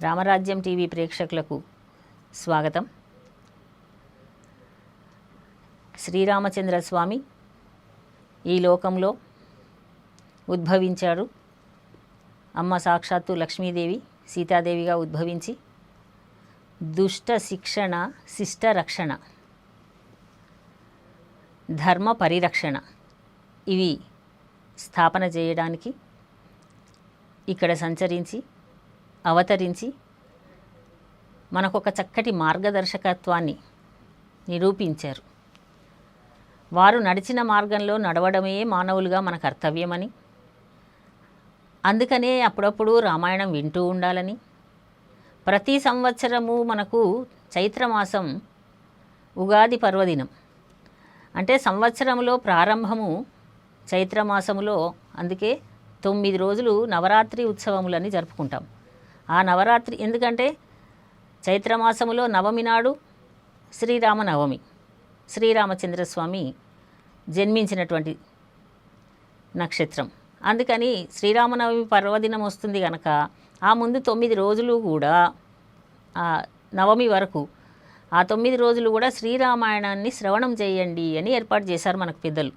రామరాజ్యం TV ప్రేక్షకులకు స్వాగతం. శ్రీరామచంద్ర స్వామి ఈ లోకంలో ఉద్భవించాడు అమ్మ సాక్షాత్తు లక్ష్మీదేవి సీతాదేవిగా ఉద్భవించి దుష్ట శిక్షణ శిష్ట రక్షణ ధర్మ పరిరక్షణ ఇవి స్థాపన చేయడానికి ఇక్కడ సంచరించి అవతరించి మనకొక చక్కటి మార్గదర్శకత్వాన్ని నిరూపించారు. వారు నడిచిన మార్గంలో నడవడమే మానవులుగా మన కర్తవ్యమని అందుకనే అప్పుడప్పుడు రామాయణం వింటూ ఉండాలని ప్రతి సంవత్సరము మనకు చైత్రమాసం ఉగాది పర్వదినం. అంటే సంవత్సరంలో ప్రారంభము చైత్రమాసములో అందుకే తొమ్మిది రోజులు నవరాత్రి ఉత్సవములని జరుపుకుంటాం. ఆ నవరాత్రి ఎందుకంటే చైత్రమాసములో నవమి నాడు శ్రీరామనవమి శ్రీరామచంద్రస్వామి జన్మించినటువంటి నక్షత్రం. అందుకని శ్రీరామనవమి పర్వదినం వస్తుంది కనుక ఆ ముందు తొమ్మిది రోజులు కూడా ఆ నవమి వరకు ఆ తొమ్మిది రోజులు కూడా శ్రీరామాయణాన్ని శ్రవణం చేయండి అని ఏర్పాటు చేశారు మనకు పెద్దలు.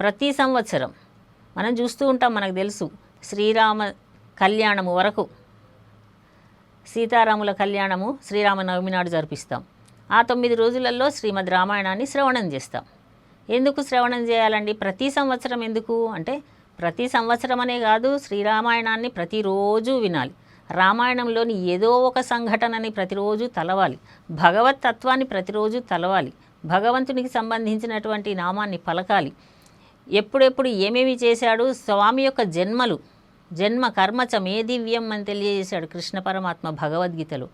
ప్రతి సంవత్సరం మనం చూస్తూ ఉంటాం మనకు తెలుసు శ్రీరామ కళ్యాణము వరకు సీతారాముల కళ్యాణము శ్రీరామనవమి నాడు జరిపిస్తాం. ఆ తొమ్మిది రోజులలో శ్రీమద్ రామాయణాన్ని శ్రవణం చేస్తాం. ఎందుకు శ్రవణం చేయాలండి? ప్రతి సంవత్సరం ఎందుకు? అంటే ప్రతి సంవత్సరం అనే కాదు శ్రీరామాయణాన్ని ప్రతిరోజు వినాలి. రామాయణంలోని ఏదో ఒక సంఘటనని ప్రతిరోజు తలవాలి. భగవత్ తత్వాన్ని ప్రతిరోజు తలవాలి. భగవంతునికి సంబంధించినటువంటి నామాన్ని పలకాలి. ఎప్పుడెప్పుడు ఏమేమి చేశాడు? స్వామి యొక్క జన్మలు జన్మ కర్మచ మే దివ్యం అని తెలియజేశాడు కృష్ణ పరమాత్మ భగవద్గీతలో.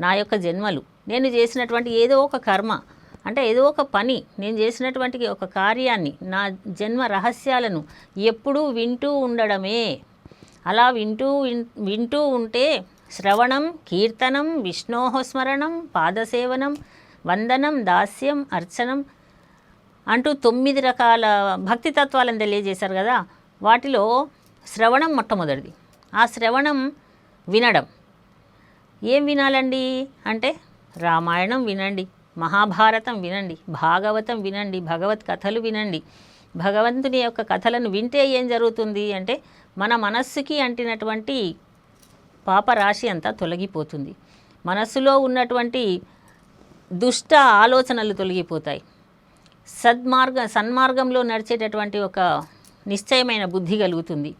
నా యొక్క జన్మలు. నేను చేసినటువంటి ఏదో ఒక కర్మ. అంటే ఏదో ఒక పని. నేను చేసినటువంటి ఒక కార్యాన్ని నా జన్మ రహస్యాలను ఎప్పుడూ వింటూ ఉండడమే. అలా వింటూ విన్- వింటూ ఉంటే శ్రవణం కీర్తనం విష్ణోహస్మరణం పాదసేవనం వందనం దాస్యం అర్చనం అంటూ తొమ్మిది రకాల భక్తి తత్వాలను తెలియజేశారు కదా. వాటిలో శ్రవణం మొట్టమొదటిది. ఆ శ్రవణం వినడం. ఏం వినాలండి? అంటే రామాయణం వినండి మహాభారతం వినండి భాగవతం వినండి భగవత్ కథలు వినండి. భగవంతుని యొక్క కథలను వింటే ఏం జరుగుతుంది అంటే మన మనస్సుకి అంటినటువంటి పాపరాశి అంతా తొలగిపోతుంది. మనస్సులో ఉన్నటువంటి దుష్ట ఆలోచనలు తొలగిపోతాయి. సద్మార్గ సన్మార్గంలో నడిచేటటువంటి ఒక నిశ్చయమైన బుద్ధి కలుగుతుంది.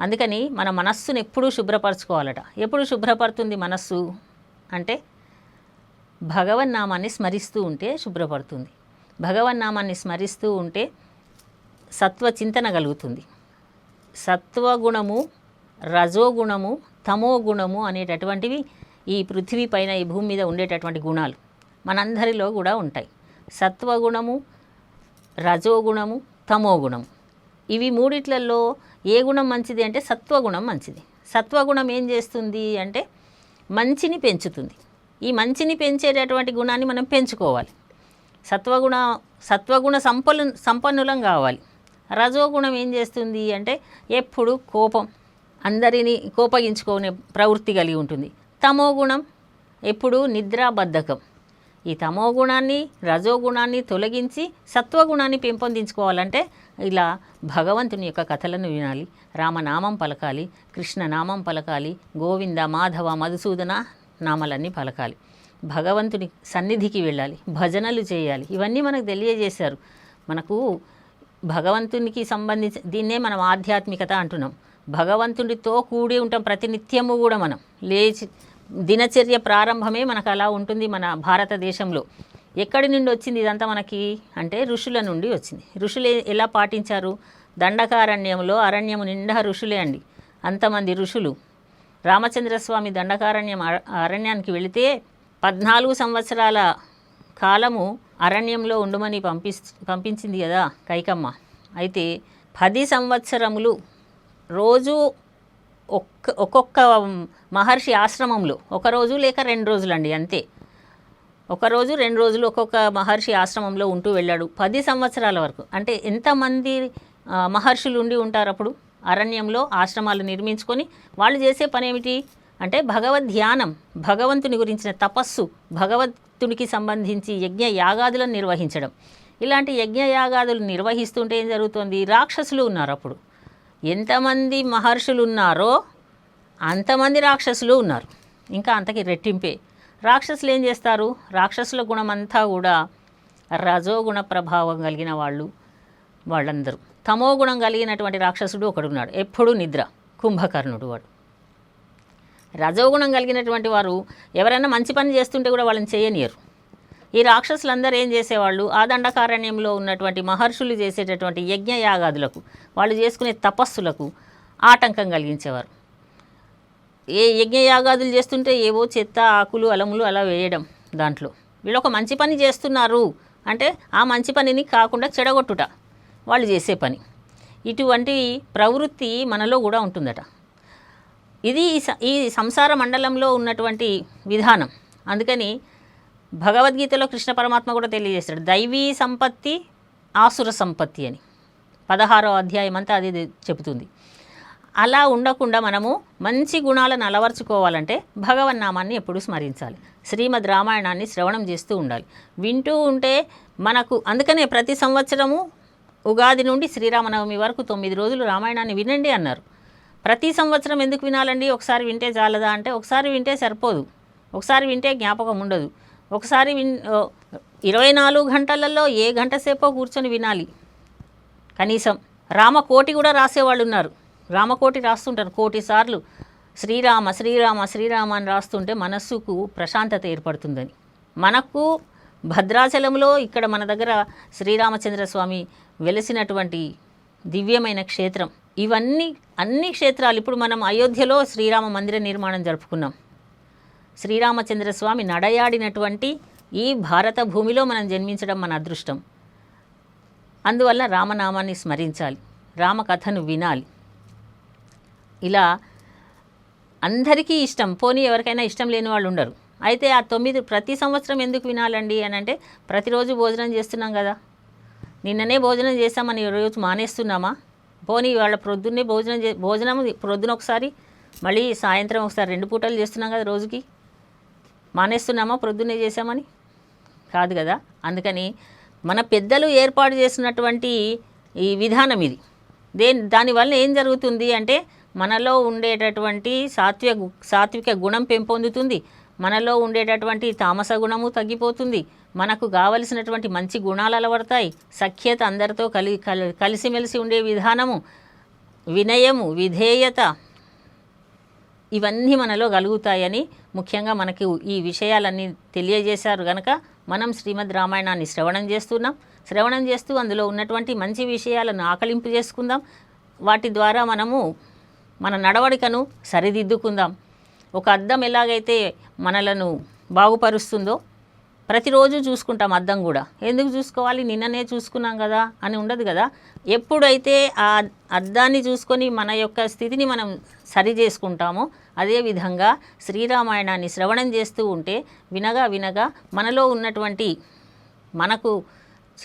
అందుకని మన మనస్సును ఎప్పుడూ శుభ్రపరచుకోవాలట. ఎప్పుడు శుభ్రపడుతుంది మనస్సు? అంటే భగవన్నామాన్ని స్మరిస్తూ ఉంటే శుభ్రపడుతుంది. భగవన్నామాన్ని స్మరిస్తూ ఉంటే సత్వ చింతన కలుగుతుంది. సత్వగుణము రజోగుణము తమోగుణము అనేటటువంటివి ఈ పృథివీ పైన ఈ భూమి మీద ఉండేటటువంటి గుణాలు మనందరిలో కూడా ఉంటాయి. సత్వగుణము రజోగుణము తమోగుణము ఇవి మూడిట్లలో ఏ గుణం మంచిది అంటే సత్వగుణం మంచిది. సత్వగుణం ఏం చేస్తుంది అంటే మంచిని పెంచుతుంది. ఈ మంచిని పెంచేటటువంటి గుణాన్ని మనం పెంచుకోవాలి. సత్వగుణ సత్వగుణ సంపన్ను సంపన్నులం కావాలి. రజోగుణం ఏం చేస్తుంది అంటే ఎప్పుడు కోపం అందరినీ కోపగించుకునే ప్రవృత్తి కలిగి ఉంటుంది. తమో గుణం ఎప్పుడు నిద్రాబద్ధకం. ఈ తమో గుణాన్ని రజోగుణాన్ని తొలగించి సత్వగుణాన్ని పెంపొందించుకోవాలంటే ఇలా భగవంతుని యొక్క కథలను వినాలి. రామనామం పలకాలి కృష్ణనామం పలకాలి గోవింద మాధవ మధుసూదన నామాలన్నీ పలకాలి. భగవంతుని సన్నిధికి వెళ్ళాలి భజనలు చేయాలి. ఇవన్నీ మనకు తెలియజేశారు. మనకు భగవంతునికి సంబంధించి దీన్నే మనం ఆధ్యాత్మికత అంటున్నాం. భగవంతుడితో కూడి ఉంటాం ప్రతినిత్యము కూడా మనం. లేచి దినచర్య ప్రారంభమే మనకు అలా ఉంటుంది మన భారతదేశంలో. ఎక్కడి నుండి వచ్చింది ఇదంతా మనకి? అంటే ఋషుల నుండి వచ్చింది. ఋషులు ఎలా పాటించారు? దండకారణ్యంలో అరణ్యము నిండా ఋషులే అండి. అంతమంది ఋషులు. రామచంద్రస్వామి దండకారణ్యం అర- అరణ్యానికి వెళితే పద్నాలుగు సంవత్సరాల కాలము అరణ్యంలో ఉండమని పంపి పంపించింది కదా కైకమ్మ. అయితే పది సంవత్సరములు రోజు ఒక్క ఒక్కొక్క మహర్షి ఆశ్రమంలో ఒకరోజు లేక రెండు రోజులు అండి అంతే ఒకరోజు రెండు రోజులు ఒక్కొక్క మహర్షి ఆశ్రమంలో ఉంటూ వెళ్ళాడు పది సంవత్సరాల వరకు. అంటే ఎంతమంది మహర్షులు ఉండి ఉంటారు అప్పుడు? అరణ్యంలో ఆశ్రమాలు నిర్మించుకొని వాళ్ళు చేసే పని ఏమిటి అంటే భగవద్ ధ్యానం భగవంతుని గురించిన తపస్సు భగవంతునికి సంబంధించి యజ్ఞ యాగాదులను నిర్వహించడం. ఇలాంటి యజ్ఞ యాగాదులు నిర్వహిస్తుంటే ఏం జరుగుతుంది? రాక్షసులు ఉన్నారు అప్పుడు. ఎంతమంది మహర్షులు ఉన్నారో అంతమంది రాక్షసులు ఉన్నారు. ఇంకా అంతకి రెట్టింపే. రాక్షసులు ఏం చేస్తారు? రాక్షసుల గుణం అంతా కూడా రజోగుణ ప్రభావం కలిగిన వాళ్ళు వాళ్ళందరూ. తమో గుణం కలిగినటువంటి రాక్షసుడు ఒకడున్నాడు. ఎప్పుడూ నిద్ర కుంభకర్ణుడు వాడు. రజోగుణం కలిగినటువంటి వారు ఎవరైనా మంచి పని చేస్తుంటే కూడా వాళ్ళని చేయనియరు. ఈ రాక్షసులందరూ ఏం చేసేవాళ్ళు? ఆ దండకారణ్యంలో ఉన్నటువంటి మహర్షులు చేసేటటువంటి యజ్ఞ యాగాదులకు వాళ్ళు చేసుకునే తపస్సులకు ఆటంకం కలిగించేవారు. ఏ యజ్ఞ యాగాదులు చేస్తుంటే ఏవో చెత్త ఆకులు అలములు అలా వేయడం దాంట్లో. వీళ్ళు ఒక మంచి పని చేస్తున్నారు అంటే ఆ మంచి పనిని కాకుండా చెడగొట్టుట వాళ్ళు చేసే పని. ఇటువంటి ప్రవృత్తి మనలో కూడా ఉంటుందట. ఇది ఈ స- ఈ సంసార మండలంలో ఉన్నటువంటి విధానం. అందుకని భగవద్గీతలో కృష్ణ పరమాత్మ కూడా తెలియజేస్తాడు. దైవీ సంపత్తి ఆసుర సంపత్తి అని. పదహారో అధ్యాయం అంతా అది చెబుతుంది. అలా ఉండకుండా మనము మంచి గుణాలను అలవర్చుకోవాలంటే భగవన్నామాన్ని ఎప్పుడూ స్మరించాలి. శ్రీమద్ రామాయణాన్ని శ్రవణం చేస్తూ ఉండాలి. వింటూ ఉంటే మనకు అందుకనే ప్రతి సంవత్సరము ఉగాది నుండి శ్రీరామనవమి వరకు తొమ్మిది రోజులు రామాయణాన్ని వినండి అన్నారు. ప్రతి సంవత్సరం ఎందుకు వినాలండి? ఒకసారి వింటే చాలదా అంటే ఒకసారి వింటే సరిపోదు. ఒకసారి వింటే జ్ఞాపకం ఉండదు. ఒకసారి విన్ ఇరవై నాలుగు గంటలలో ఏ గంట సేపో కూర్చొని వినాలి. కనీసం రామకోటి కూడా రాసేవాళ్ళు ఉన్నారు. రామకోటి రాస్తుంటారు. కోటి సార్లు శ్రీరామ శ్రీరామ శ్రీరామ అని రాస్తుంటే మనస్సుకు ప్రశాంతత ఏర్పడుతుందని. మనకు భద్రాచలంలో ఇక్కడ మన దగ్గర శ్రీరామచంద్ర స్వామి వెలిసినటువంటి దివ్యమైన క్షేత్రం. ఇవన్నీ అన్ని క్షేత్రాలు. ఇప్పుడు మనం అయోధ్యలో శ్రీరామ మందిర నిర్మాణం జరుపుకున్నాం. శ్రీరామచంద్ర స్వామి నడయాడినటువంటి ఈ భారత భూమిలో మనం జన్మించడం మన అదృష్టం. అందువల్ల రామనామాన్ని స్మరించాలి రామకథను వినాలి. ఇలా అందరికీ ఇష్టం పోనీ ఎవరికైనా ఇష్టం లేని వాళ్ళు ఉండరు. అయితే ఆ తొమ్మిది ప్రతి సంవత్సరం ఎందుకు వినాలండి అని అంటే ప్రతిరోజు భోజనం చేస్తున్నాం కదా. నిన్ననే భోజనం చేస్తామని రోజు మానేస్తున్నామా? పోనీ వాళ్ళ ప్రొద్దున్నే భోజనం చే భోజనం ప్రొద్దున ఒకసారి మళ్ళీ సాయంత్రం ఒకసారి రెండు పూటలు చేస్తున్నాం కదా రోజుకి. మానేస్తున్నామా? ప్రొద్దున్నే చేసామని కాదు కదా. అందుకని మన పెద్దలు ఏర్పాటు చేసినటువంటి ఈ విధానం ఇది. దే దానివల్ల ఏం జరుగుతుంది అంటే మనలో ఉండేటటువంటి సాత్విక సాత్విక గుణం పెంపొందుతుంది. మనలో ఉండేటటువంటి తామస గుణము తగ్గిపోతుంది. మనకు కావలసినటువంటి మంచి గుణాలు అలవడతాయి. సఖ్యత అందరితో కలి కలి కలిసిమెలిసి ఉండే విధానము. వినయము విధేయత ఇవన్నీ మనలో కలుగుతాయని ముఖ్యంగా మనకి ఈ విషయాలన్నీ తెలియజేశారు గనక మనం శ్రీమద్ రామాయణాన్ని శ్రవణం చేస్తున్నాం. శ్రవణం చేస్తూ అందులో ఉన్నటువంటి మంచి విషయాలను ఆకలింపు చేసుకుందాం. వాటి ద్వారా మనము మన నడవడికను సరిదిద్దుకుందాం. ఒక అద్దం ఎలాగైతే మనలను బాగుపరుస్తుందో ప్రతిరోజు చూసుకుంటాం అద్దం కూడా. ఎందుకు చూసుకోవాలి? నిన్ననే చూసుకున్నాం కదా అని ఉండదు కదా. ఎప్పుడైతే ఆ అద్దాన్ని చూసుకొని మన యొక్క స్థితిని మనం సరి చేసుకుంటామో అదేవిధంగా శ్రీరామాయణాన్ని శ్రవణం చేస్తూ ఉంటే వినగా వినగా మనలో ఉన్నటువంటి మనకు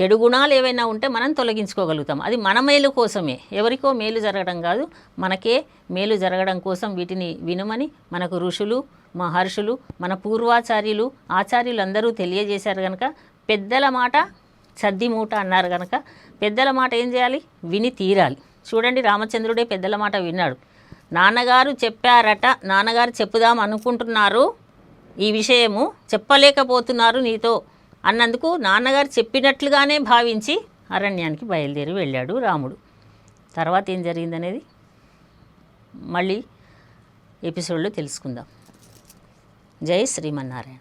చెడు గుణాలు ఏవైనా ఉంటే మనం తొలగించుకోగలుగుతాం. అది మన మేలు కోసమే. ఎవరికో మేలు జరగడం కాదు మనకే మేలు జరగడం కోసం వీటిని వినమని మనకు ఋషులు మహర్షులు మన పూర్వాచార్యులు ఆచార్యులు అందరూ తెలియజేశారు కనుక పెద్దల మాట సద్ది మూట అన్నారు కనుక పెద్దల మాట ఏం చేయాలి? విని తీరాలి. చూడండి రామచంద్రుడే పెద్దల మాట విన్నాడు. నాన్నగారు చెప్పారట నాన్నగారు చెప్పుదాం అనుకుంటున్నారు. ఈ విషయము చెప్పలేకపోతున్నారు నీతో అన్నందుకు నాన్నగారు చెప్పినట్లుగానే భావించి అరణ్యానికి బయలుదేరి వెళ్ళాడు రాముడు. తర్వాత ఏం జరిగిందనేది మళ్ళీ ఎపిసోడ్లో తెలుసుకుందాం. జై శ్రీమన్నారాయణ.